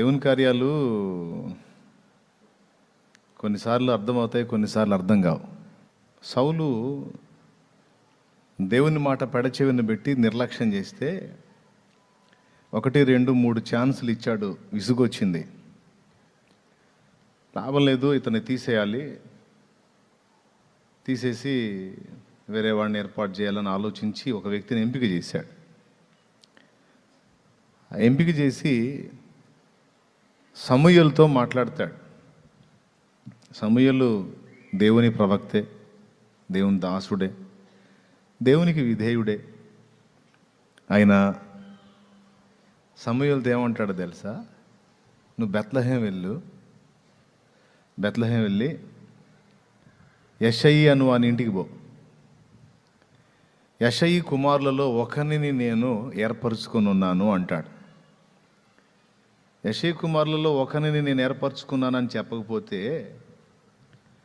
దేవుని కార్యాలు కొన్నిసార్లు అర్థమవుతాయి కొన్నిసార్లు అర్థం కావు. సౌలు దేవుని మాట పెడచెవిని పెట్టి నిర్లక్ష్యం చేస్తే ఒకటి రెండు మూడు ఛాన్సులు ఇచ్చాడు విసుగొచ్చింది. లాభం లేదు ఇతన్ని తీసేయాలి. తీసేసి వేరే వాడిని ఏర్పాటు చేయాలని ఆలోచించి ఒక వ్యక్తిని ఎంపిక చేశాడు. ఎంపిక చేసి సమూయలతో మాట్లాడతాడు. సమూయలు దేవుని ప్రవక్తే దేవుని దాసుడే దేవునికి విధేయుడే. ఆయన సమూయలు దేవంటాడు తెలుసా? నువ్వు బెత్లహేం వెళ్ళు. బెత్లహేం వెళ్ళి యషయి అను అని ఇంటికి పో. యషయి కుమారులలో ఒకరిని నేను ఏర్పరచుకొని ఉన్నాను అంటాడు. యశీకుమారులలో ఒకరిని నేను ఏర్పరచుకున్నానని చెప్పకపోతే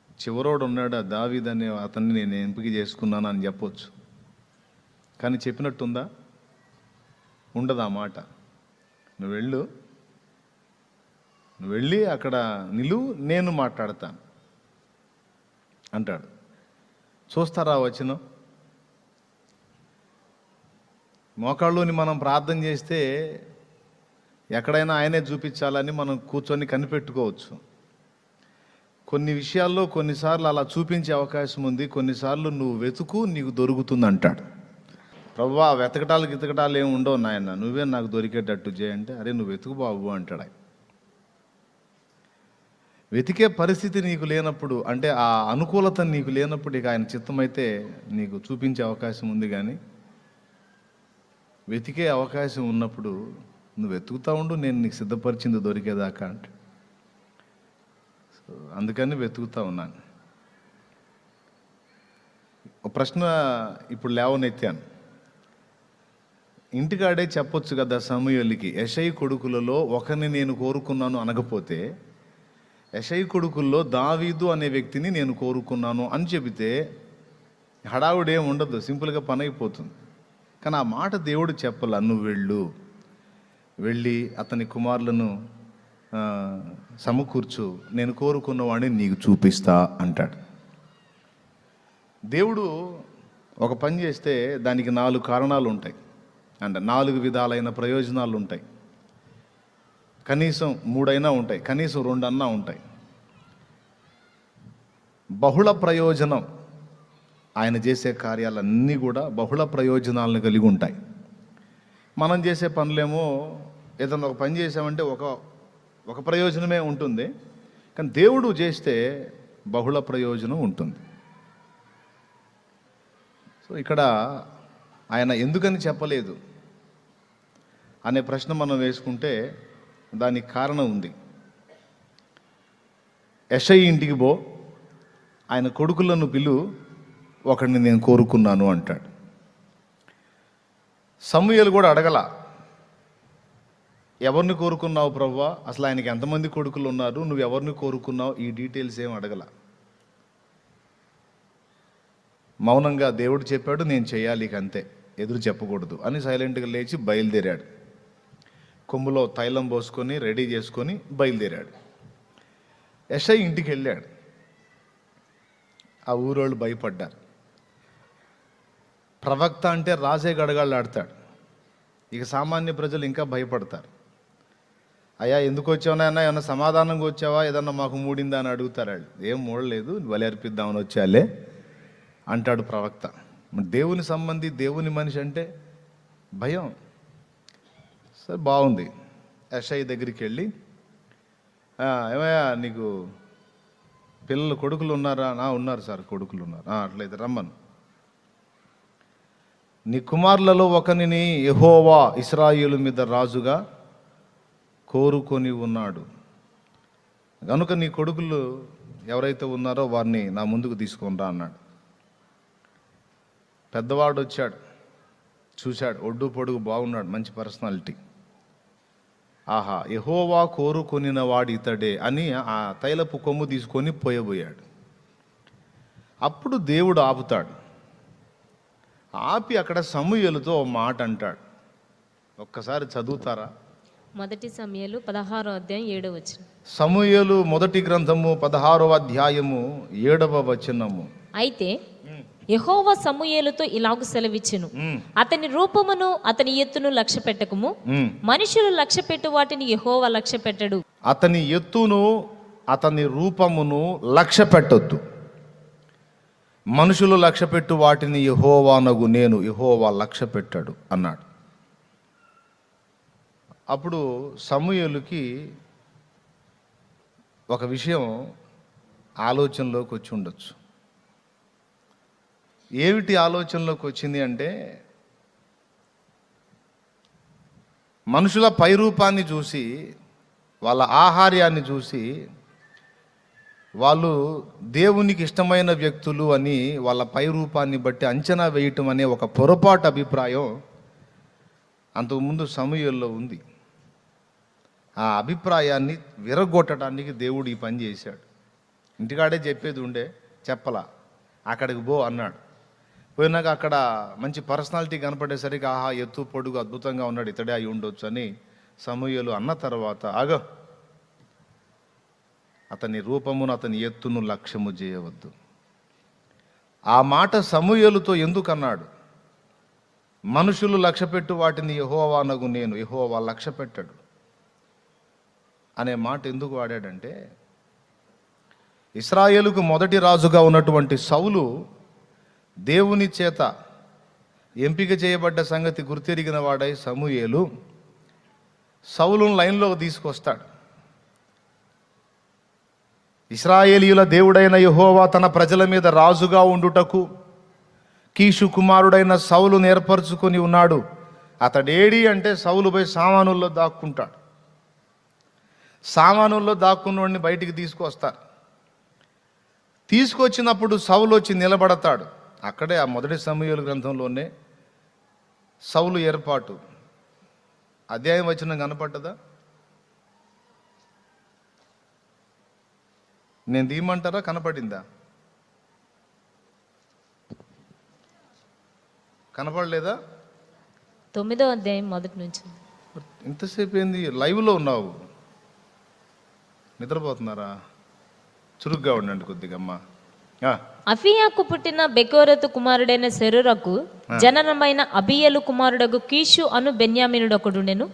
చివరోడు ఉన్నాడు ఆ దావీద్ అనే అతన్ని నేను ఎంపిక చేసుకున్నాను అని చెప్పొచ్చు. కానీ చెప్పినట్టుందా? ఉండదు ఆ మాట? నువ్వు వెళ్ళు. నువ్వు వెళ్ళి అక్కడ నిలువు నేను మాట్లాడతాను. అంటాడు. చూస్తారా వచనం? మోకాళ్ళుని మనం ప్రార్థన చేస్తే ఎక్కడైనా ఆయనే చూపించాలని మనం కూర్చొని కనిపెట్టుకోవచ్చు. కొన్ని విషయాల్లో కొన్నిసార్లు అలా చూపించే అవకాశం ఉంది. కొన్నిసార్లు నువ్వు వెతుకు నీకు దొరుకుతుంది అంటాడు ప్రవ్వా వెతకటాలు గితకటాలు ఏమి ఉండవు నాయన. నువ్వే నాకు దొరికేటట్టు చేయంటే అరే నువ్వు వెతుకు బాబు అంటాడు ఆయన. వెతికే పరిస్థితి నీకు లేనప్పుడు అంటే ఆ అనుకూలత నీకు లేనప్పుడు ఇక ఆయన చిత్తమైతే నీకు చూపించే అవకాశం ఉంది కానీ వెతికే అవకాశం ఉన్నప్పుడు నువ్వు వెతుకుతా ఉండు నేను నీకు సిద్ధపరిచింది దొరికేదాకా అంటే. సో అందుకని వెతుకుతా ఉన్నాను. ఒక ప్రశ్న ఇప్పుడు లేవనెత్తాను. ఇంటికాడే చెప్పొచ్చు కదా సమయలికి యశై కొడుకులలో ఒకరిని నేను కోరుకున్నాను అనకపోతే యశై కొడుకుల్లో దావీదు అనే వ్యక్తిని నేను కోరుకున్నాను అని చెబితే హడావుడేం ఉండదు సింపుల్గా పని అయిపోతుంది. కానీ ఆ మాట దేవుడు చెప్పాల నువ్వు వెళ్ళు. వెళ్ళి అతని కుమారులను సమకూర్చు. నేను కోరుకున్న వాడిని నీకు చూపిస్తా అంటాడు. దేవుడు ఒక పని చేస్తే దానికి నాలుగు కారణాలు ఉంటాయి. అంటే నాలుగు విధాలైన ప్రయోజనాలు ఉంటాయి. కనీసం మూడైనా ఉంటాయి. కనీసం రెండన్నా ఉంటాయి. బహుళ ప్రయోజనం ఆయన చేసే కార్యాలన్నీ కూడా బహుళ ప్రయోజనాలను కలిగి ఉంటాయి. మనం చేసే పనులేమో ఏదన్నా ఒక పని చేసామంటే ఒక ఒక ప్రయోజనమే ఉంటుంది. కానీ దేవుడు చేస్తే బహుళ ప్రయోజనం ఉంటుంది. సో ఇక్కడ ఆయన ఎందుకని చెప్పలేదు? అనే ప్రశ్న మనం వేసుకుంటే దానికి కారణం ఉంది. ఎస్ఐ ఇంటికి పో ఆయన కొడుకులను పిలు ఒకడిని నేను కోరుకున్నాను అంటాడు. సమూహలు కూడా అడగల. ఎవరిని కోరుకున్నావు ప్రవ్వా? అసలు ఆయనకి ఎంతమంది కొడుకులు ఉన్నారు? నువ్వు ఎవరిని కోరుకున్నావు? ఈ డీటెయిల్స్ ఏం అడగల. మౌనంగా దేవుడు చెప్పాడు నేను చేయాలి ఇక అంతే. ఎదురు చెప్పకూడదు అని సైలెంట్గా లేచి బయలుదేరాడు. కొమ్ములో తైలం పోసుకొని రెడీ చేసుకొని బయలుదేరాడు. ఎస్ఐ ఇంటికి వెళ్ళాడు. ఆ ఊరోళ్ళు భయపడ్డారు. ప్రవక్త అంటే రాసే గడగాళ్ళు ఆడతాడు ఇక సామాన్య ప్రజలు ఇంకా భయపడతారు. అయ్యా ఎందుకు వచ్చావునా నాయన? ఏమన్నా సమాధానంగా వచ్చావా? ఏదన్నా మాకు మూడిందా అని అడుగుతారు వాళ్ళు. ఏం మూడలేదు బలి అర్పిద్దామని వచ్చాలే అంటాడు ప్రవక్త. దేవుని సంబంధి దేవుని మనిషి అంటే భయం. సరే బాగుంది. యషై దగ్గరికి వెళ్ళి ఏమయ్యా నీకు పిల్లలు కొడుకులు ఉన్నారా? నా ఉన్నారు సార్ కొడుకులు ఉన్నారు. అట్లయితే రమ్మను. నీ కుమారులలో ఒకనిని యహోవా ఇస్రాయేలు మీద రాజుగా కోరుకొని ఉన్నాడు. కనుక నీ కొడుకులు ఎవరైతే ఉన్నారో వారిని నా ముందుకు తీసుకొని రా అన్నాడు. పెద్దవాడు వచ్చాడు. చూశాడు. ఒడ్డు పొడుగు బాగున్నాడు. మంచి పర్సనాలిటీ. ఆహా యహోవా కోరుకొనిన వాడు ఇతడే అని ఆ తైలపు కొమ్ము తీసుకొని పోయబోయాడు. అప్పుడు దేవుడు ఆపుతాడు. ఆపి అక్కడ సమూహలతో మాట అంటాడు. ఒక్కసారి చదువుతారా? మొదటి సమయాలు పదహారో అధ్యాయం ఏడో వచ్చిన సమూయేలు మొదటి గ్రంథము పదహారవ అధ్యాయము ఏడవ వచనము. అయితే యెహోవా సమూయేలుతో ఇలాగు సెలవిచ్చెను. అతని రూపమును అతని ఎత్తును లక్ష్య పెట్టకము. మనుషులు లక్ష్య పెట్టు వాటిని యెహోవా లక్ష్య పెట్టడు. అతని ఎత్తును అతని రూపమును లక్ష్య పెట్టొద్దు. మనుషులు లక్ష్యపెట్టు వాటిని యహోవానగు నేను యహోవా లక్ష్య పెట్టాడు అన్నాడు. అప్పుడు సమూహలకి ఒక విషయం ఆలోచనలోకి వచ్చి ఉండొచ్చు. ఏమిటి ఆలోచనలోకి వచ్చింది అంటే మనుషుల పైరూపాన్ని చూసి వాళ్ళ ఆహార్యాన్ని చూసి వాళ్ళు దేవునికి ఇష్టమైన వ్యక్తులు అని వాళ్ళ పై రూపాన్ని బట్టి అంచనా వేయటం అనే ఒక పొరపాటు అభిప్రాయం అంతకుముందు సమయంలో ఉంది. ఆ అభిప్రాయాన్ని విరగొట్టడానికి దేవుడు ఈ పని చేశాడు. ఇంటికాడే చెప్పేది ఉండే చెప్పలా అక్కడికి పో అన్నాడు. పోయినాక అక్కడ మంచి పర్సనాలిటీ కనపడేసరికి ఆహా ఎత్తు పొడుగు అద్భుతంగా ఉన్నాడు ఇతడే అయి ఉండొచ్చు అని సమూహలు అన్న తర్వాత ఆగో అతని రూపమును అతని ఎత్తును లక్ష్యము చేయవద్దు. ఆ మాట సమూయలుతో ఎందుకు అన్నాడు మనుషులు లక్ష్యపెట్టు వాటిని యహోవానగు నేను యహోవా లక్ష్య పెట్టాడు. అనే మాట ఎందుకు వాడాడంటే ఇస్రాయేలుకు మొదటి రాజుగా ఉన్నటువంటి సౌలు దేవుని చేత ఎంపిక చేయబడ్డ సంగతి గుర్తెరిగిన వాడై సమూయేలు సౌలును లైన్లోకి తీసుకొస్తాడు. ఇస్రాయేలీయుల దేవుడైన యహోవా తన ప్రజల మీద రాజుగా ఉండుటకు కీషు కుమారుడైన సౌలు ఏర్పరచుకొని ఉన్నాడు. అతడేడి అంటే సౌలు పోయి సామానుల్లో దాక్కుంటాడు. సామానుల్లో దాక్కున్నవాడిని బయటికి తీసుకొస్తారు. తీసుకొచ్చినప్పుడు సౌలు వచ్చి నిలబడతాడు. అక్కడే ఆ మొదటి సమయాల గ్రంథంలోనే సౌలు ఏర్పాటు. అధ్యాయం వచ్చిన కనపడ్డదా? నేను తీయమంటారా? కనపడిందా? కనపడలేదా? తొమ్మిదో అధ్యాయం మొదటి నుంచి. ఇంతసేపు ఏంది? లైవ్లో ఉన్నావు. నిద్రపోతున్నారా? చురుగ్గా ఉండండి కొద్దిగా అమ్మా. అఫియాకు పుట్టిన బెకోరతు కుమారుడైన శరురకు జననమైన అబియలు కుమారుడగు కీషు అను బెన్యామినుడు ఒకడుండెను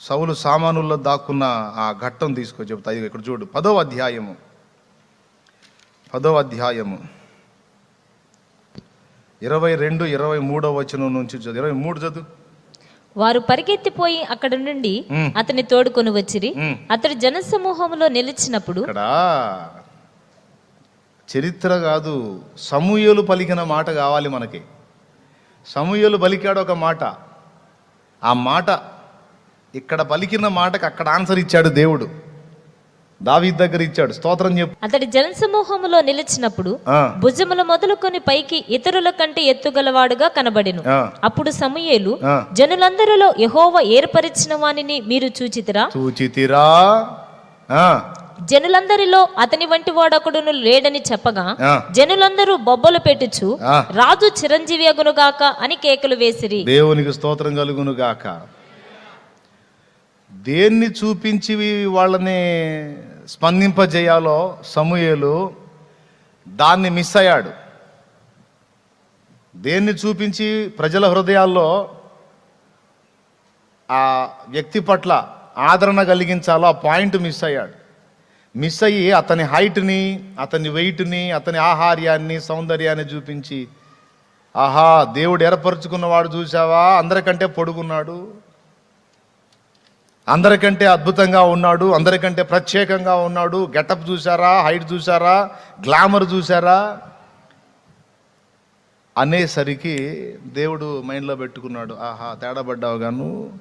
సౌలు సామానుల్లో దాక్కున్న ఆ ఘట్టం తీసుకో చెబుతా ఇక్కడ చూడు పదో అధ్యాయము. పదో అధ్యాయము. ఇరవై రెండు ఇరవై మూడో వచనం నుంచి ఇరవై మూడు చదువు. వారు పరిగెత్తిపోయి అక్కడ నుండి. అతని తోడుకొని వచ్చిరి. అతడు జనసమూహంలో నిలిచినప్పుడు చరిత్ర కాదు సమూహలు పలికిన మాట కావాలి మనకి. సమూహలు పలికాడు ఒక మాట. ఆ మాట ఇక్కడ పలికిన మాటకు అక్కడ ఆన్సర్ ఇచ్చాడు దేవుడు. దావీ దగ్గర ఇచ్చాడు. స్తోత్రం చెప్పు. అతడి జనసమూహములో నిలిచినప్పుడు భుజములు మొదలుకొని పైకి ఇతరుల కంటే ఎత్తుగలవాడుగా కనబడెను. అప్పుడు సమూయేలు. జనులందరిలో యెహోవా ఏర్పరిచిన వానిని మీరు చూచితిరా? చూచితిరా. జనులందరిలో అతని వంటి వాడొకడును లేడని చెప్పగా. జనులందరూ బొబ్బలు పెట్టుచు. రాజు చిరంజీవి అగునుగాక అని కేకలు వేసిరి. దేవునికి స్తోత్రం కలుగును గాక దేన్ని చూపించి వాళ్ళని? స్పందింపజేయాలో సమూహలు దాన్ని మిస్ అయ్యాడు. దేన్ని చూపించి ప్రజల హృదయాల్లో ఆ వ్యక్తి పట్ల ఆదరణ కలిగించాలో ఆ పాయింట్ మిస్ అయ్యాడు. మిస్ అయ్యి అతని హైట్ని అతని వెయిట్ని అతని ఆహార్యాన్ని సౌందర్యాన్ని చూపించి ఆహా దేవుడు ఏర్పరచుకున్నవాడు చూసావా అందరికంటే పొడుగున్నాడు. అందరికంటే అద్భుతంగా ఉన్నాడు అందరికంటే ప్రత్యేకంగా ఉన్నాడు. గెటప్ చూసారా హైట్ చూసారా గ్లామర్ చూసారా అనేసరికి దేవుడు మైండ్లో పెట్టుకున్నాడు. ఆహా తేడాపడ్డావు గాను.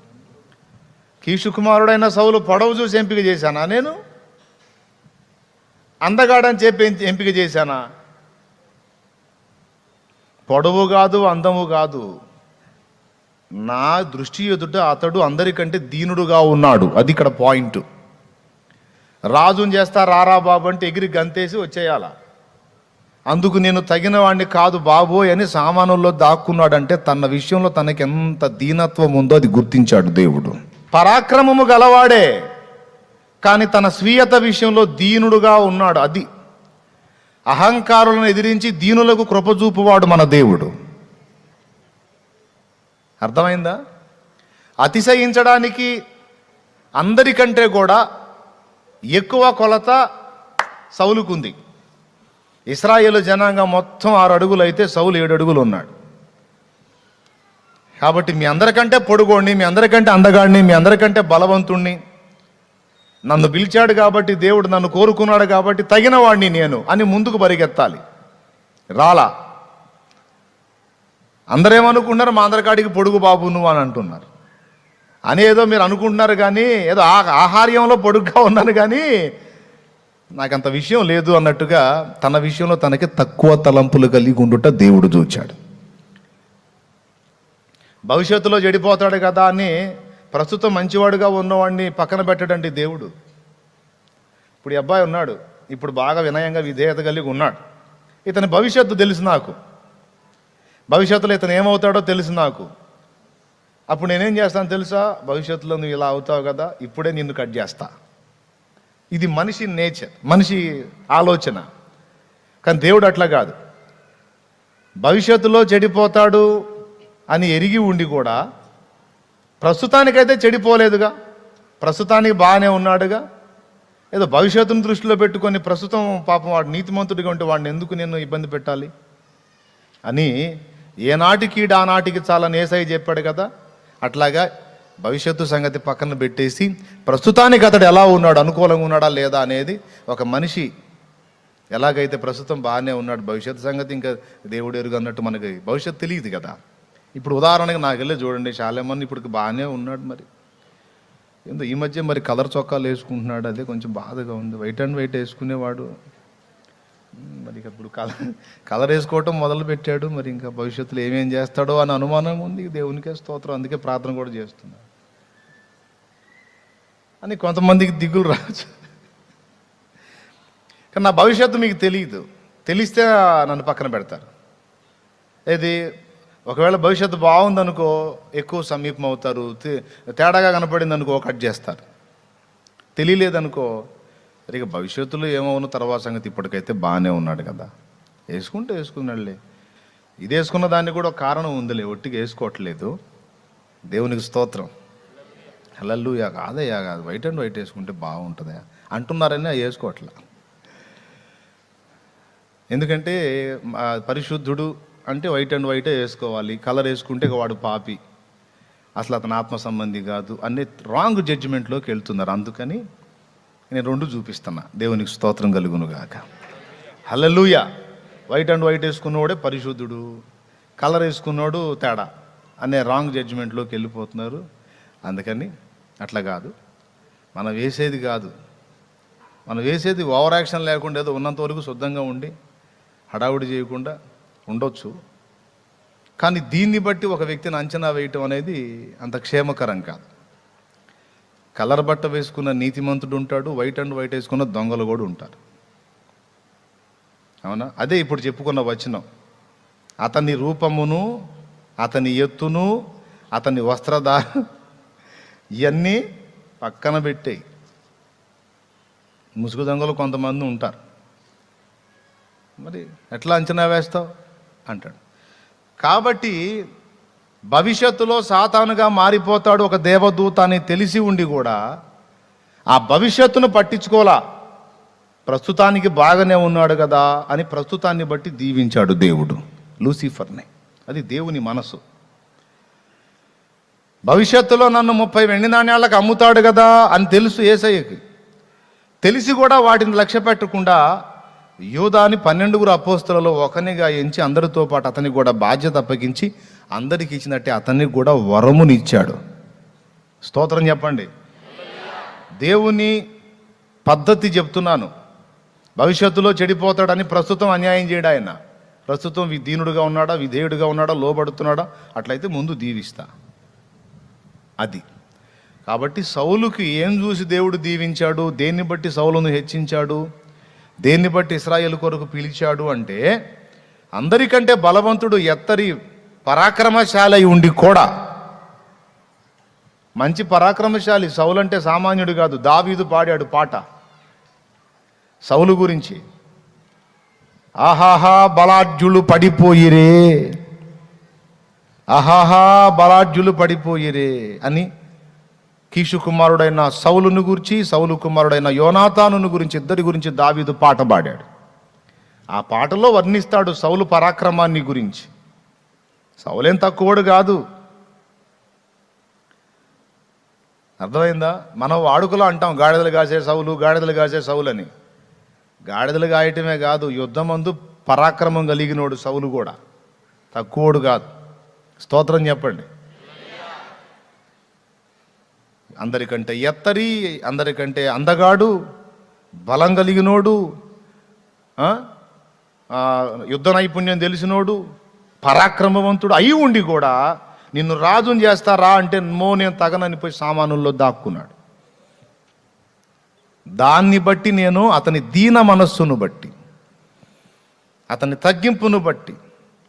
కీషు కుమారుడైన సౌలు పొడవు చూసి ఎంపిక చేశానా నేను? అందగాడని చెప్పి ఎంపిక చేశానా? పొడవు కాదు అందము కాదు. నా దృష్టి ఎదుట అతడు అందరికంటే దీనుడుగా ఉన్నాడు. అది ఇక్కడ పాయింట్ రాజుని చేస్తా? రారా బాబు అంటే ఎగిరి గంతేసి వచ్చేయాల. అందుకు నేను తగిన వాడిని కాదు బాబోయ్ అని సామానుల్లో దాక్కున్నాడంటే తన విషయంలో తనకి ఎంత దీనత్వం ఉందో అది గుర్తించాడు దేవుడు. పరాక్రమము గలవాడే కానీ తన స్వీయత విషయంలో దీనుడుగా ఉన్నాడు. అది అహంకారులను ఎదిరించి దీనులకు కృపజూపువాడు మన దేవుడు. అర్థమైందా? అతిశయించడానికి అందరికంటే కూడా ఎక్కువ కొలత సౌలుకుంది. ఇస్రాయేల్ జనాంగం మొత్తం ఆరు అడుగులు అయితే సౌలు ఏడు అడుగులు ఉన్నాడు కాబట్టి మీ అందరికంటే పొడుగోడిని మీ అందరికంటే అందగాడిని మీ అందరికంటే బలవంతుణ్ణి నన్ను పిలిచాడు కాబట్టి దేవుడు నన్ను కోరుకున్నాడు కాబట్టి తగిన వాడిని నేను అని ముందుకు పరిగెత్తాలి. రాలా? అందరేమనుకుంటున్నారు మా అందరికాడికి పొడుగు బాబు నువ్వు అని అంటున్నారు. అని ఏదో మీరు అనుకుంటున్నారు కానీ ఏదో ఆ ఆహార్యంలో పొడుగ్గా ఉన్నాను కానీ నాకంత విషయం లేదు అన్నట్టుగా తన విషయంలో తనకి తక్కువ తలంపులు కలిగి ఉండుట దేవుడు చూచాడు. భవిష్యత్తులో చెడిపోతాడు కదా అని ప్రస్తుతం మంచివాడుగా ఉన్నవాడిని పక్కన పెట్టడండి దేవుడు. ఇప్పుడు ఈ అబ్బాయి ఉన్నాడు. ఇప్పుడు బాగా వినయంగా విధేయత కలిగి ఉన్నాడు. ఇతని భవిష్యత్తు తెలుసు నాకు. భవిష్యత్తులో ఇతను ఏమవుతాడో తెలుసు నాకు. అప్పుడు నేనేం చేస్తాను తెలుసా? భవిష్యత్తులో నువ్వు ఇలా అవుతావు కదా ఇప్పుడే నిన్ను కట్ చేస్తా. ఇది మనిషి నేచర్ మనిషి ఆలోచన. కానీ దేవుడు అట్లా కాదు. భవిష్యత్తులో చెడిపోతాడు అని ఎరిగి ఉండి కూడా ప్రస్తుతానికైతే చెడిపోలేదుగా. ప్రస్తుతానికి బాగానే ఉన్నాడుగా. ఏదో భవిష్యత్తును దృష్టిలో పెట్టుకొని ప్రస్తుతం పాపం వాడు నీతిమంతుడిగా ఉంటే వాడిని ఎందుకు నేను ఇబ్బంది పెట్టాలి? అని ఏనాటికి ఆనాటికి చాలా నేసాయి చెప్పాడు కదా. అట్లాగా భవిష్యత్తు సంగతి పక్కన పెట్టేసి ప్రస్తుతానికి అతడు ఎలా ఉన్నాడు అనుకూలంగా ఉన్నాడా లేదా అనేది ఒక మనిషి ఎలాగైతే ప్రస్తుతం బాగానే ఉన్నాడు భవిష్యత్తు సంగతి ఇంకా దేవుడు ఎరుగు అన్నట్టు మనకి భవిష్యత్తు తెలియదు కదా. ఇప్పుడు ఉదాహరణకి నాకు వెళ్ళి చూడండి చాలామంది ఇప్పుడు బాగానే ఉన్నాడు మరి. ఏందో ఈ మధ్య మరి కలర్ చొక్కాలు వేసుకుంటున్నాడు అదే కొంచెం బాధగా ఉంది. వైట్ అండ్ వైట్ వేసుకునేవాడు. మరి ఇప్పుడు కలర్ కలర్ వేసుకోవటం మొదలు పెట్టాడు మరి ఇంకా భవిష్యత్తులో ఏమేం చేస్తాడో అని అనుమానం ఉంది. దేవునికే స్తోత్రం. అందుకే ప్రార్థన కూడా చేస్తున్నాడు అని కొంతమందికి దిగులు రావచ్చు. కానీ నా భవిష్యత్తు మీకు తెలియదు తెలిస్తే నన్ను పక్కన పెడతారు. ఏది? ఒకవేళ భవిష్యత్తు బాగుందనుకో ఎక్కువ సమీపం అవుతారు తే- తేడాగా కనపడింది అనుకో కట్ చేస్తారు. తెలియలేదనుకో ఇక భవిష్యత్తులో ఏమవును తర్వాత సంగతి ఇప్పటికైతే బాగానే ఉన్నాడు కదా. వేసుకుంటే వేసుకున్నాడులే. ఇది వేసుకున్న దానికి కూడా ఒక కారణం ఉందిలే ఒట్టిగా వేసుకోవట్లేదు. దేవునికి స్తోత్రం. హలల్లు యా కాదయ్యా కాదు. వైట్ అండ్ వైట్ వేసుకుంటే బాగుంటుందా. అంటున్నారని అది వేసుకోవట్లే. ఎందుకంటే పరిశుద్ధుడు అంటే వైట్ అండ్ వైటే వేసుకోవాలి. కలర్ వేసుకుంటే వాడు పాపి. అసలు అతను ఆత్మ సంబంధి కాదు. అనే రాంగ్ జడ్జిమెంట్లోకి వెళ్తున్నారు. అందుకని నేను రెండు చూపిస్తున్నా. దేవునికి స్తోత్రం కలుగును హలలుయ వైట్ అండ్ వైట్ వేసుకున్నవాడే పరిశుద్ధుడు. కలర్ వేసుకున్నాడు తేడా అనే రాంగ్ జడ్జిమెంట్లోకి వెళ్ళిపోతున్నారు. అందుకని అట్లా కాదు. మనం వేసేది కాదు. మనం వేసేది ఓవర్ యాక్షన్ లేకుండా ఏదో ఉన్నంత వరకు శుద్ధంగా ఉండి హడావుడి చేయకుండా ఉండొచ్చు. కానీ దీన్ని బట్టి ఒక వ్యక్తిని అంచనా వేయటం అనేది అంత క్షేమకరం కాదు. కలర్ బట్ట వేసుకున్న నీతిమంతుడు ఉంటాడు వైట్ అండ్ వైట్ వేసుకున్న దొంగలు కూడా ఉంటారు. అవునా? అదే ఇప్పుడు చెప్పుకున్న వచనం. అతని రూపమును అతని ఎత్తును అతని వస్త్రధార ఇవన్నీ పక్కన పెట్టాయి ముసుగు దొంగలు కొంతమంది ఉంటారు. మరి ఎట్లా అంచనా వేస్తావు? అంటాడు. కాబట్టి భవిష్యత్తులో సాతానుగా మారిపోతాడు ఒక దేవదూత అని తెలిసి ఉండి కూడా ఆ భవిష్యత్తును పట్టించుకోలా ప్రస్తుతానికి బాగానే ఉన్నాడు కదా అని ప్రస్తుతాన్ని బట్టి దీవించాడు దేవుడు లూసిఫర్ని. అది దేవుని మనసు. భవిష్యత్తులో నన్ను ముప్పై వెండి నాణ్యాలకు అమ్ముతాడు కదా అని తెలుసు ఏసయ్యకి. తెలిసి కూడా వాటిని లక్ష్య పెట్టకుండా యూదాని పన్నెండుగురు అపోస్తులలో ఒకనిగా ఎంచి అందరితో పాటు అతనికి కూడా బాధ్యత అప్పగించి అందరికి ఇచ్చినట్టే అతనికి కూడా వరమునిచ్చాడు. స్తోత్రం చెప్పండి. దేవుని పద్ధతి చెప్తున్నాను. భవిష్యత్తులో చెడిపోతాడని ప్రస్తుతం అన్యాయం చేయడా ఆయన. ప్రస్తుతం వి- దీనుడుగా ఉన్నాడా విధేయుడుగా ఉన్నాడా లోబడుతున్నాడా అట్లయితే ముందు దీవిస్తా. అది. కాబట్టి సౌలుకి ఏం చూసి దేవుడు దీవించాడు? దేన్ని బట్టి సౌలును హెచ్చించాడు? దేన్ని బట్టి ఇస్రాయేల్ కొరకు పిలిచాడు అంటే అందరికంటే బలవంతుడు ఎత్తరి పరాక్రమశాలై ఉండి కూడా. మంచి పరాక్రమశాలి సౌలు అంటే సామాన్యుడు కాదు దావీదు పాడాడు పాట. సౌలు గురించి ఆహాహా బలాఢ్యులు పడిపోయిరే. ఆహాహా బలాఢ్యులు పడిపోయిరే అని కీషు కుమారుడైన సౌలును గురించి సౌలు కుమారుడైన యోనాతానును గురించి ఇద్దరి గురించి దావీదు పాట పాడాడు. ఆ పాటలో వర్ణిస్తాడు సౌలు పరాక్రమాన్ని గురించి. సౌలేం తక్కువడు కాదు. అర్థమైందా? మనం వాడుకలో అంటాం గాడిదలు కాసే సౌలు గాడిదలు కాసే సౌలు అని గాడిదలు కాయటమే కాదు యుద్ధమందు పరాక్రమం కలిగినోడు సౌలు కూడా. తక్కువడు కాదు. స్తోత్రం చెప్పండి. అందరికంటే ఎత్తరి అందరికంటే అందగాడు బలం కలిగినోడు యుద్ధ నైపుణ్యం తెలిసినోడు పరాక్రమవంతుడు అయి ఉండి కూడా నిన్ను రాజుని చేస్తారా అంటే మో నేను తగనని పోయి సామానుల్లో దాక్కున్నాడు. దాన్ని బట్టి నేను అతని దీన మనస్సును బట్టి అతని తగ్గింపును బట్టి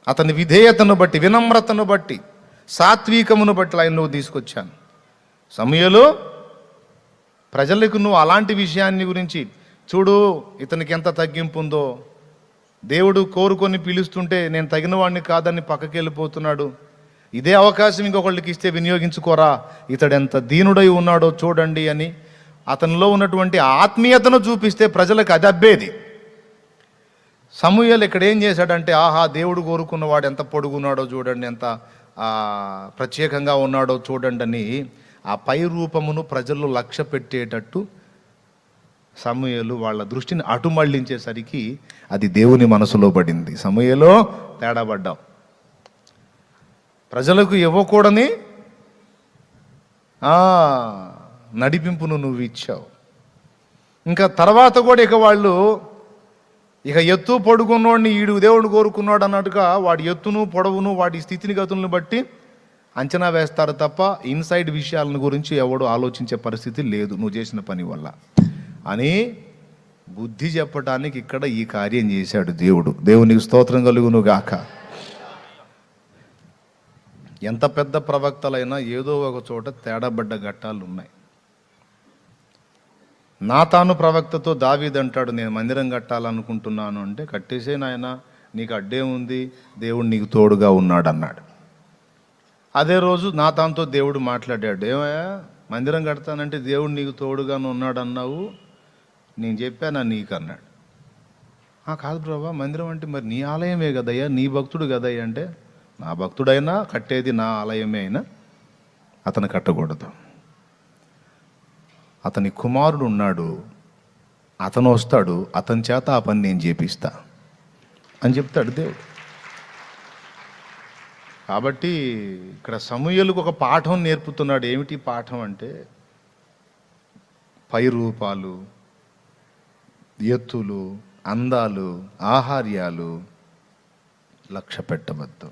అతని విధేయతను బట్టి వినమ్రతను బట్టి సాత్వికమును బట్టి లైన్లో తీసుకొచ్చాను. సమయంలో ప్రజలకు నువ్వు అలాంటి విషయాన్ని గురించి చూడు ఇతనికి ఎంత తగ్గింపు ఉందో. దేవుడు కోరుకొని పిలుస్తుంటే నేను తగిన వాడిని కాదని పక్కకి వెళ్ళిపోతున్నాడు ఇదే అవకాశం ఇంకొకళ్ళకి ఇస్తే వినియోగించుకోరా? ఇతడు ఎంత దీనుడై ఉన్నాడో చూడండి అని అతనిలో ఉన్నటువంటి ఆత్మీయతను చూపిస్తే ప్రజలకు అది అబ్బేది. సమూహలు ఇక్కడ ఏం చేశాడంటే ఆహా దేవుడు కోరుకున్నవాడు ఎంత పొడుగున్నాడో చూడండి ఎంత ప్రత్యేకంగా ఉన్నాడో చూడండి అని ఆ పై రూపమును ప్రజలు లక్ష్య పెట్టేటట్టు సమూహలు వాళ్ళ దృష్టిని అటు మళ్ళించేసరికి అది దేవుని మనసులో పడింది. సమూహలో తేడాపడ్డాం ప్రజలకు ఇవ్వకూడని నడిపింపును నువ్వు ఇచ్చావు. ఇంకా తర్వాత కూడా ఇక వాళ్ళు ఇక ఎత్తు పడుకున్నోడిని ఈడు దేవుడు కోరుకున్నాడు అన్నట్టుగా వాడి ఎత్తును పొడవును వాటి స్థితిని గతులను బట్టి అంచనా వేస్తారు తప్ప ఇన్సైడ్ విషయాలను గురించి ఎవడు ఆలోచించే పరిస్థితి లేదు నువ్వు చేసిన పని వల్ల. అని బుద్ధి చెప్పటానికి ఇక్కడ ఈ కార్యం చేశాడు దేవుడు. దేవునికి స్తోత్రం కలుగును గాక. ఎంత పెద్ద ప్రవక్తలైనా ఏదో ఒక చోట తేడాబడ్డ ఘట్టాలు ఉన్నాయి నా తాను ప్రవక్తతో దావీదంటాడు నేను మందిరం కట్టాలనుకుంటున్నాను అంటే కట్టేసే నాయన నీకు అడ్డే ఉంది దేవుడు నీకు తోడుగా ఉన్నాడు అన్నాడు. అదే రోజు నా తాంతో దేవుడు మాట్లాడాడు ఏమయ్యా మందిరం కడతానంటే దేవుడు నీకు తోడుగానే ఉన్నాడు అన్నావు నేను చెప్పానా నీకు అన్నాడు. "ఆ, కాదు ప్రభా మందిరం అంటే మరి నీ ఆలయమే కదయ్యా నీ భక్తుడు కదయ్యా అంటే నా భక్తుడైనా కట్టేది నా ఆలయమే అయినా అతను కట్టకూడదు. అతని కుమారుడు ఉన్నాడు అతను వస్తాడు అతని చేత ఆ పని నేను చేపిస్తా అని చెప్తాడు దేవుడు. కాబట్టి ఇక్కడ సమూహలకు ఒక పాఠం నేర్పుతున్నాడు. ఏమిటి పాఠం అంటే? పై రూపాలు ఎత్తులు అందాలు ఆహార్యాలు లక్ష్య పెట్టవద్దు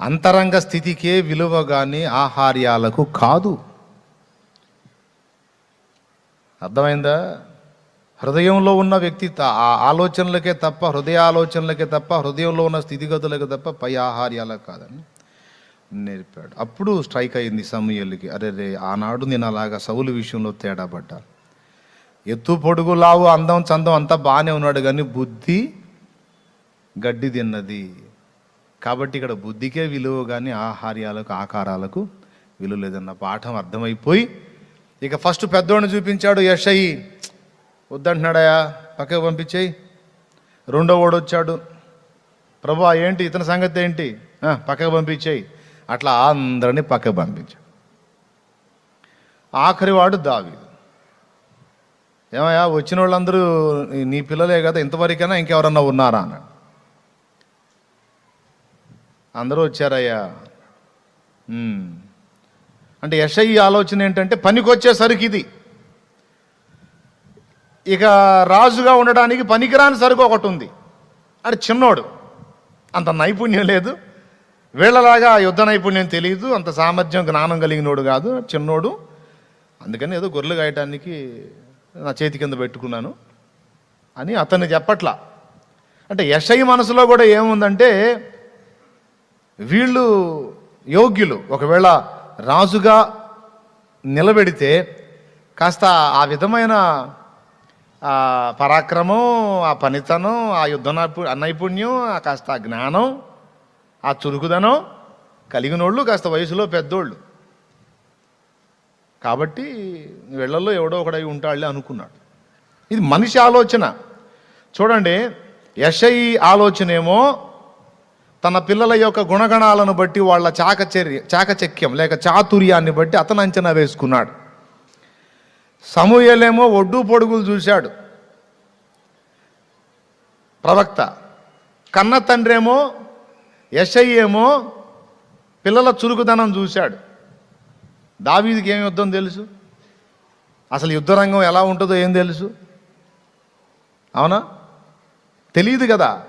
అంతరంగ స్థితికే విలువ కానీ ఆహార్యాలకు కాదు. అర్థమైందా? హృదయంలో ఉన్న వ్యక్తి ఆ ఆలోచనలకే తప్ప హృదయ ఆలోచనలకే తప్ప హృదయంలో ఉన్న స్థితిగతులకే తప్ప పై ఆహార్యాలకు కాదని నేర్పాడు. అప్పుడు స్ట్రైక్ అయింది సమూహలకి అరే రే ఆనాడు నేను అలాగా సౌలు విషయంలో తేడా పడ్డాను ఎత్తు పొడుగు లావు అందం చందం అంతా బాగానే ఉన్నాడు కానీ బుద్ధి గడ్డి తిన్నది. కాబట్టి ఇక్కడ బుద్ధికే విలువ కానీ ఆహార్యాలకు ఆకారాలకు విలువ లేదన్న పాఠం అర్థమైపోయి ఇక ఫస్ట్ పెద్దోడిని చూపించాడు యషయి. వద్దంటున్నాడయా? పక్కకు పంపించేయి. రెండో వాడు వచ్చాడు. ప్రభు ఏంటి? ఇతని సంగతి ఏంటి? పక్కకు పంపించేయి. అట్లా అందరినీ పక్కకు పంపించాడు. ఆఖరి వాడు దావీదు. ఏమయ్యా వచ్చిన వాళ్ళందరూ నీ- పిల్లలే కదా ఇంతవరకైనా ఇంకెవరన్నా ఉన్నారా అన్నాడు. అందరూ వచ్చారయ్యా. అంటే అంటే యషయి ఆలోచన ఏంటంటే పనికొచ్చేసరికి ఇది. ఇక రాజుగా ఉండడానికి పనికిరాని సరుకు ఒకటి ఉంది. అది చిన్నోడు అంత నైపుణ్యం లేదు. వీళ్ళలాగా యుద్ధ నైపుణ్యం తెలియదు అంత సామర్థ్యం జ్ఞానం కలిగినోడు కాదు చిన్నోడు. అందుకని ఏదో గొర్రెలు గాయటానికి నా చేతి కింద పెట్టుకున్నాను అని అతన్ని చెప్పట్లా. అంటే యశయి మనసులో కూడా ఏముందంటే వీళ్ళు యోగ్యులు. ఒకవేళ రాజుగా నిలబెడితే కాస్త ఆ విధమైన పరాక్రమం ఆ పనితనం ఆ యుద్ధ నైపుణ్యం ఆ కాస్త జ్ఞానం ఆ చురుకుదనం కలిగినోళ్ళు కాస్త వయసులో పెద్దోళ్ళు. కాబట్టి వీళ్ళల్లో ఎవడో ఒకడై ఉంటాడులే అనుకున్నాడు. ఇది మనిషి ఆలోచన. చూడండి యశై ఆలోచనేమో తన పిల్లల యొక్క గుణగణాలను బట్టి వాళ్ళ చాకచర్య చాకచక్యం లేక చాతుర్యాన్ని బట్టి అతను అంచనా వేసుకున్నాడు. సమూయలేమో ఒడ్డు పొడుగులు చూశాడు. ప్రవక్త. కన్న తండ్రేమో యశై ఏమో పిల్లల చురుకుదనం చూశాడు. దావీదికి ఏం యుద్ధం తెలుసు? అసలు యుద్ధరంగం ఎలా ఉంటుందో ఏం తెలుసు? అవునా? తెలియదు కదా.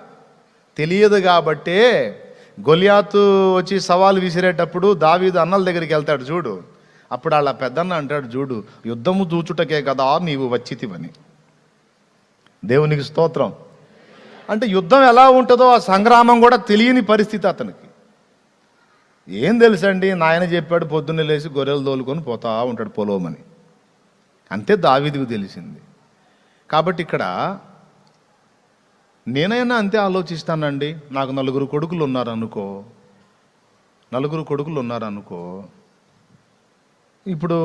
తెలియదు కాబట్టే గొలియాతు వచ్చి సవాలు విసిరేటప్పుడు దావీదు అన్నల దగ్గరికి వెళ్తాడు చూడు. అప్పుడు వాళ్ళ పెద్దన్న అంటాడు చూడు యుద్ధము దూచుటకే కదా నీవు వచ్చితివని. దేవునికి స్తోత్రం. అంటే యుద్ధం ఎలా ఉంటుందో ఆ సంగ్రామం కూడా తెలియని పరిస్థితి అతనికి. ఏం తెలుసండి? నాయన చెప్పాడు పొద్దున్నే లేచి గొర్రెలు తోలుకొని పోతా ఉంటాడు పొలోమని. అంతే దావిదికి తెలిసింది. కాబట్టి ఇక్కడ నేనైనా అంతే ఆలోచిస్తానండి. నాకు నలుగురు కొడుకులు ఉన్నారనుకో నలుగురు కొడుకులు ఉన్నారనుకో ఇప్పుడు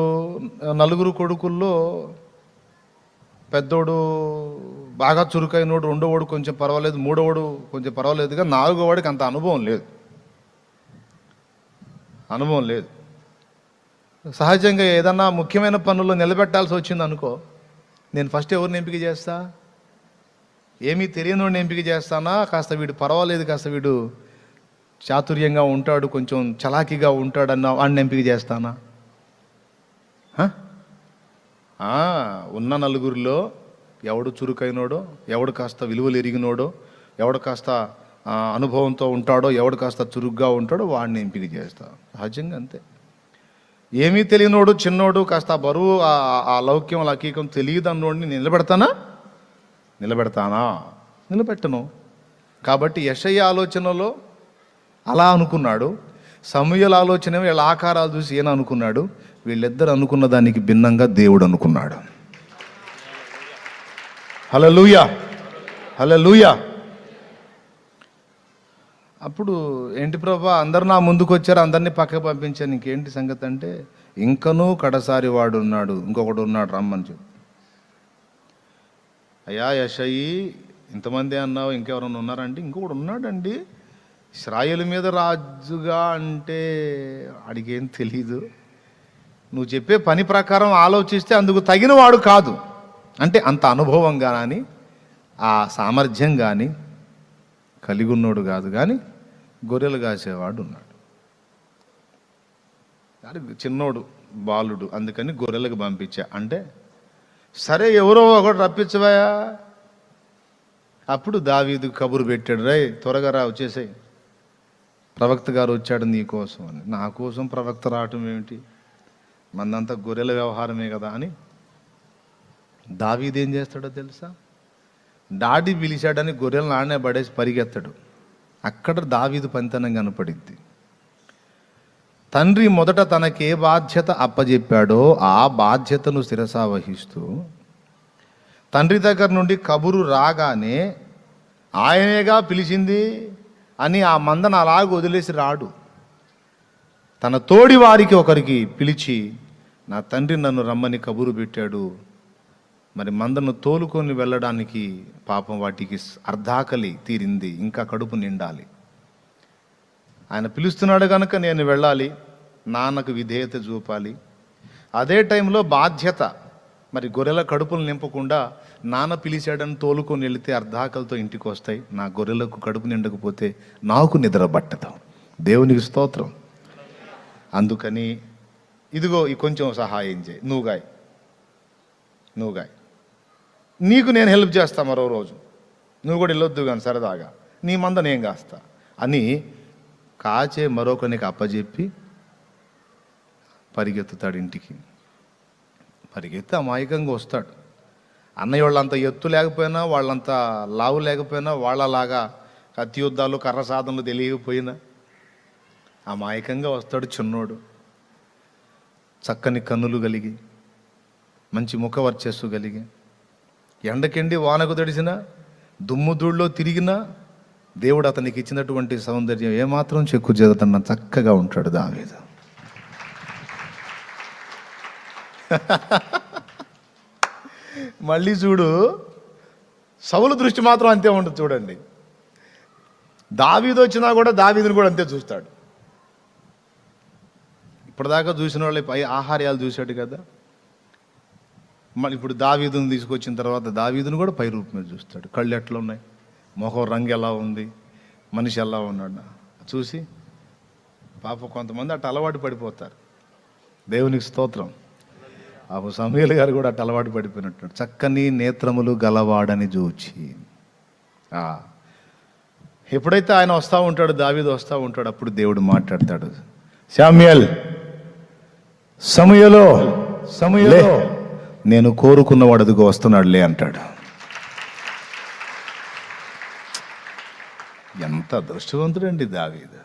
నలుగురు కొడుకుల్లో పెద్దోడు బాగా చురుకైనోడు రెండోవాడు కొంచెం పర్వాలేదు మూడోవాడు కొంచెం పర్వాలేదుగా నాలుగో వాడికి అంత అనుభవం లేదు. అనుభవం లేదు. సహజంగా ఏదన్నా ముఖ్యమైన పనుల్లో నిలబెట్టాల్సి వచ్చింది అనుకో నేను ఫస్ట్ ఎవరిని ఎంపిక చేస్తా? ఏమీ తెలియనివాడిని ఎంపిక చేస్తానా? కాస్త వీడు పర్వాలేదు కాస్త వీడు చాతుర్యంగా ఉంటాడు కొంచెం చలాకీగా ఉంటాడన్న వాడిని ఎంపిక చేస్తానా? ఉన్న నలుగురిలో ఎవడు చురుకైనోడో ఎవడు కాస్త విలువలు ఎరిగినోడో ఎవడు కాస్త అనుభవంతో ఉంటాడో ఎవడు కాస్త చురుగ్గా ఉంటాడో వాడిని ఎంపిక చేస్తా. సహజంగా అంతే. ఏమీ తెలియనోడు చిన్నోడు కాస్త బరువు ఆ- లౌక్యం లౌకికం తెలియదు అన్నోడిని నిలబెడతానా? నిలబెడతానా? నిలబెట్టను. కాబట్టి యశయ్య ఆలోచనలో అలా అనుకున్నాడు. సమూహల ఆలోచన వీళ్ళ ఆకారాలు చూసి ఏం అనుకున్నాడు? వీళ్ళిద్దరు అనుకున్న దానికి భిన్నంగా దేవుడు అనుకున్నాడు. హలో లూయా హలో లూయా అప్పుడు ఏంటి ప్రభా? అందరు నా ముందుకు వచ్చారు అందరినీ పక్కకు పంపించాను ఇంకేంటి సంగతి అంటే ఇంకనూ కడసారి వాడు ఉన్నాడు ఇంకొకడు ఉన్నాడు రమ్మని చెప్పి. అయ్యా యశయ్యి ఇంతమంది అన్నావు ఇంకెవరన్నా ఉన్నారంటే ఇంకొకడు ఉన్నాడండి. ఇస్రాయేల్ మీద రాజుగా అంటే అడిగేం తెలీదు. నువ్వు చెప్పే పని ప్రకారం ఆలోచిస్తే అందుకు తగిన వాడు కాదు. అంటే అంత అనుభవం కానీ ఆ సామర్థ్యం కానీ కలిగి ఉన్నోడు కాదు. కానీ గొర్రెలు కాసేవాడు ఉన్నాడు. చిన్నోడు బాలుడు అందుకని గొర్రెలకు పంపించా. అంటే సరే ఎవరో ఒకటి రప్పించవయా అప్పుడు దావీదు కబురు పెట్టాడు రే త్వరగా రా వచ్చేసాయి. ప్రవక్త గారు వచ్చాడు నీ కోసం అని. నా కోసం ప్రవక్త రావటం ఏమిటి? మందంతా గొర్రెల వ్యవహారమే కదా అని దావీదు ఏం చేస్తాడో తెలుసా? డాడీ పిలిచాడని గొర్రెలను ఆడనే పడేసి పరిగెత్తాడు. అక్కడ దావీదు పనితనం కనపడింది. తండ్రి మొదట తనకే బాధ్యత అప్పజెప్పాడో ఆ బాధ్యతను శిరసావహిస్తూ తండ్రి దగ్గర నుండి కబురు రాగానే ఆయనేగా పిలిచింది అని ఆ మందను అలాగ వదిలేసి రాడు. తన తోడి వారికి ఒకరికి పిలిచి నా తండ్రి నన్ను రమ్మని కబురు పెట్టాడు. మరి మందను తోలుకొని వెళ్ళడానికి పాపం వాటికి అర్ధాకలి తీరింది ఇంకా కడుపు నిండాలి. ఆయన పిలుస్తున్నాడు కనుక నేను వెళ్ళాలి నాన్నకు విధేయత చూపాలి. అదే టైంలో బాధ్యత మరి గొర్రెల కడుపులు నింపకుండా నాన్న పిలిచాడని తోలుకొని వెళితే అర్ధాకలతో ఇంటికి వస్తాయి. నా గొర్రెలకు కడుపు నిండకపోతే నాకు నిద్ర పట్టదు. దేవునికి స్తోత్రం. అందుకని ఇదిగో ఈ కొంచెం సహాయం చేయి. నువ్వుగాయ్ నువ్వుగాయ్ నీకు నేను హెల్ప్ చేస్తా మరో రోజు. నువ్వు కూడా వెళ్ళొద్దు కానీ సరదాగా. నీ మంద నేను కాస్తా. అని కాచే మరొకరికి అప్పజెప్పి పరిగెత్తుతాడు ఇంటికి. పరిగెత్తి అమాయకంగా వస్తాడు. అన్నయ్య వాళ్ళంత ఎత్తు లేకపోయినా వాళ్ళంత లావు లేకపోయినా వాళ్ళలాగా కత్తి యుద్ధాలు కర్ర సాధనలు తెలియకపోయినా అమాయకంగా వస్తాడు చిన్నోడు. చక్కని కన్నులు కలిగి మంచి ముఖవర్చస్సు కలిగి ఎండకెండి వానకు తడిసిన దుమ్ము తిరిగినా దేవుడు అతనికి ఇచ్చినటువంటి సౌందర్యం ఏమాత్రం చెక్కు చేదతన్న చక్కగా ఉంటాడు దావీద. మళ్ళీ చూడు సవులు దృష్టి మాత్రం అంతే ఉంటుంది చూడండి. దావీదు వచ్చినా కూడా దావీదుని కూడా అంతే చూస్తాడు. ఇప్పటిదాకా చూసిన వాళ్ళే పై ఆహార్యాలు చూశాడు కదా. మళ్ళీ ఇప్పుడు దావీదును తీసుకొచ్చిన తర్వాత దావీదును కూడా పై రూపం మీద చూస్తాడు. కళ్ళు ఎట్లా ఉన్నాయి? మొహం రంగు ఎలా ఉంది? మనిషి ఎలా ఉన్నాడు? చూసి పాప కొంతమంది అట్ట అలవాటు పడిపోతారు. దేవునికి స్తోత్రం. పాప సమీల్ గారు కూడా అట్ట అలవాటు పడిపోయినట్టు. చక్కని నేత్రములు గలవాడని చూచి. ఎప్పుడైతే ఆయన వస్తూ ఉంటాడు దావీదు వస్తూ ఉంటాడు అప్పుడు దేవుడు మాట్లాడతాడు. శామ్యల్ సమయలో సమయలో. నేను కోరుకున్నవాడు అదిగో వస్తున్నాడులే అంటాడు. ఎంత అదృష్టవంతుడండి దావీదు.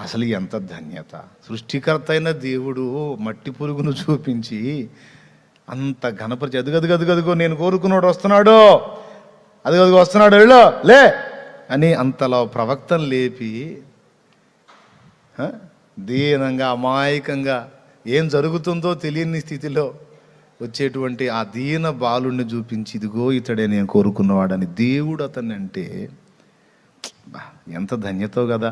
అసలు ఎంత ధన్యత. సృష్టికర్త అయిన దేవుడు మట్టి పురుగును చూపించి అంత ఘనపరిచి అదుగదు గదుగదుగో నేను కోరుకున్నాడు వస్తున్నాడు. అది వస్తున్నాడు వెళ్ళు లే అని అంతలో ప్రవక్తను లేపి దీనంగా అమాయకంగా ఏం జరుగుతుందో తెలియని స్థితిలో వచ్చేటువంటి ఆ దీన బాలుణ్ణి చూపించి ఇదిగో ఇతడే నేను కోరుకున్నవాడని దేవుడు అతన్ని అంటే బా, ఎంత ధన్యతో కదా.